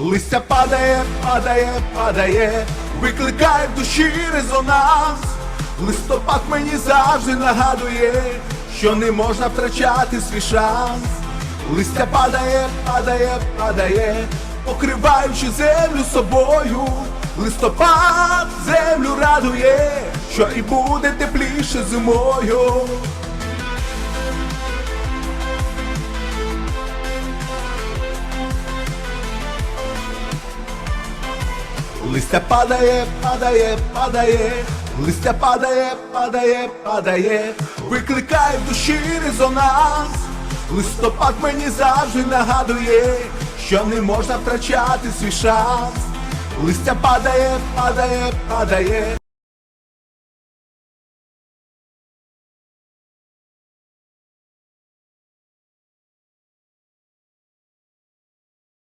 Листя падає, падає, падає, викликає в душі резонанс. Листопад мені завжди нагадує, що не можна втрачати свій шанс. Листя падає, падає, падає, покриваючи землю собою. Листопад землю радує, що і буде тепліше зимою. Листя падає, падає, падає, листя падає, падає, падає, викликає в душі резонанс. Листопад мені завжди нагадує, що не можна втрачати свій шанс. Листя падає, падає, падає.